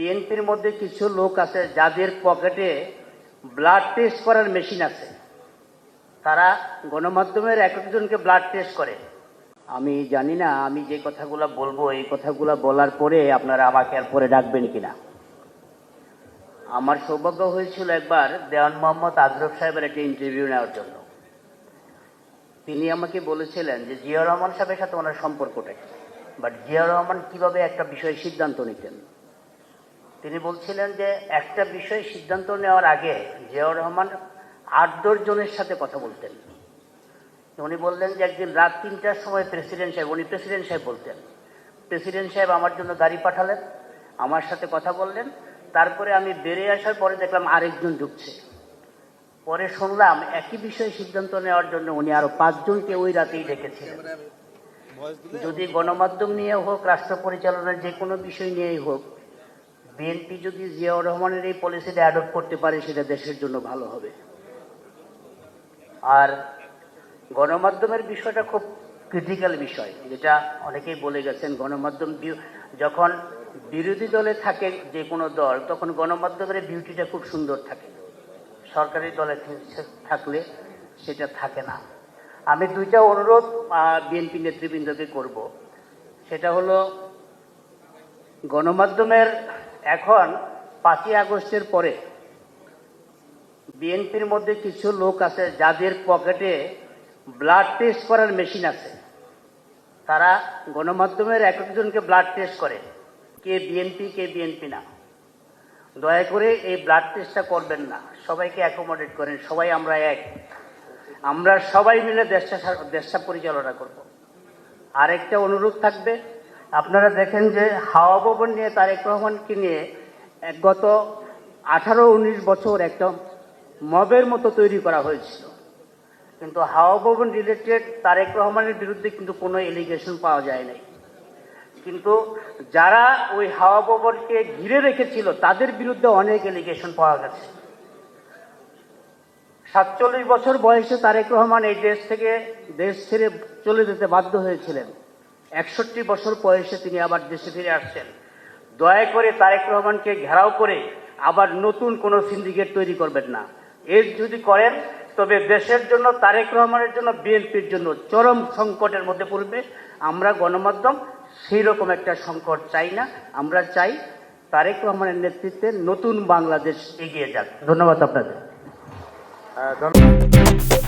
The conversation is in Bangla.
বিএনপির মধ্যে কিছু লোক আছে যাদের পকেটে ব্লাড টেস্ট করার মেশিন আছে। তারা গণমাধ্যমের এক একজনকে ব্লাড টেস্ট করে। আমি জানি না, আমি যে কথাগুলো বলব, এই কথাগুলো বলার পরে আপনারা আমাকে আর পরে ডাকবেন কিনা। আমার সৌভাগ্য হয়েছিল একবার দেওয়ান মোহাম্মদ আজরফ সাহেবের একটা ইন্টারভিউ নেওয়ার জন্য। তিনি আমাকে বলেছিলেন যে জিয়া রহমান সাহেবের সাথে ওনার সম্পর্কটা বাট জিয়া রহমান কীভাবে একটা বিষয়ে সিদ্ধান্ত নিতেন? তিনি বলছিলেন যে একটা বিষয়ে সিদ্ধান্ত নেওয়ার আগে জিয়াউর রহমান আট দশ জনের সাথে কথা বলতেন। উনি বললেন যে একদিন রাত তিনটার সময় প্রেসিডেন্ট সাহেব উনি প্রেসিডেন্ট সাহেব বলতেন। প্রেসিডেন্ট সাহেব আমার জন্য গাড়ি পাঠালেন আমার সাথে কথা বললেন। তারপরে আমি বেরিয়ে আসার পরে দেখলাম আরেকজন ঢুকছে। পরে শুনলাম একই বিষয়ে সিদ্ধান্ত নেওয়ার জন্য উনি আরও পাঁচজনকে ওই রাতেই ডেকেছিলেন। যদি গণমাধ্যম নিয়ে হোক রাষ্ট্র পরিচালনার যে কোনো বিষয় নিয়েই হোক বিএনপি যদি জিয়াউর রহমানের এই পলিসিটা অ্যাডপ্ট করতে পারে, সেটা দেশের জন্য ভালো হবে। আর গণমাধ্যমের বিষয়টা খুব ক্রিটিক্যাল বিষয়, যেটা অনেকেই বলে গেছেন, গণমাধ্যম যখন বিরোধী দলে থাকে যে কোনো দল, তখন গণমাধ্যমের বিউটিটা খুব সুন্দর থাকে। সরকারি দলে থাকলে সেটা থাকে না। আমি দুইটা অনুরোধ বিএনপি নেতৃবৃন্দকে করব। সেটা হলো, গণমাধ্যমের এখন পাঁচই আগস্টের পরে বিএনপির মধ্যে কিছু লোক আছে যাদের পকেটে ব্লাড টেস্ট করার মেশিন আছে। তারা গণমাধ্যমের এক একজনকে ব্লাড টেস্ট করে, কে বিএনপি কে বিএনপি না। দয়া করে এই ব্লাড টেস্টটা করবেন না। সবাইকে অ্যাকোমোডেট করেন, সবাই আমরা এক। আমরা সবাই মিলে দেশটা দেশটা পরিচালনা করব। আরেকটা অনুরোধ থাকবে আপনারা দেখেন যে হাওয়া ভবন নিয়ে, তারেক রহমানকে নিয়ে গত আঠারো উনিশ বছর একটা মবের মতো তৈরি করা হয়েছিল। কিন্তু হাওয়া ভবন রিলেটেড তারেক রহমানের বিরুদ্ধে কিন্তু কোনো এলিগেশন পাওয়া যায় নাই। কিন্তু যারা ওই হাওয়া ভবনকে ঘিরে রেখেছিল, তাদের বিরুদ্ধে অনেক এলিগেশন পাওয়া গেছে। সাতচল্লিশ বছর বয়সে তারেক রহমান এই দেশ থেকে দেশ ছেড়ে চলে যেতে বাধ্য হয়েছিলেন। একষট্টি বছর বয়সে তিনি আবার দেশে ফিরে আসছেন। দয়া করে তারেক রহমানকে ঘেরাও করে আবার নতুন কোনো সিন্ডিকেট তৈরি করবেন না। এর যদি করেন, তবে দেশের জন্য, তারেক রহমানের জন্য, বিএনপির জন্য চরম সংকটের মধ্যে পড়বে। আমরা গণমাধ্যম সেই রকম একটা সংকট চাই না। আমরা চাই তারেক রহমানের নেতৃত্বে নতুন বাংলাদেশ এগিয়ে যাক। ধন্যবাদ আপনাদের। ধন্যবাদ।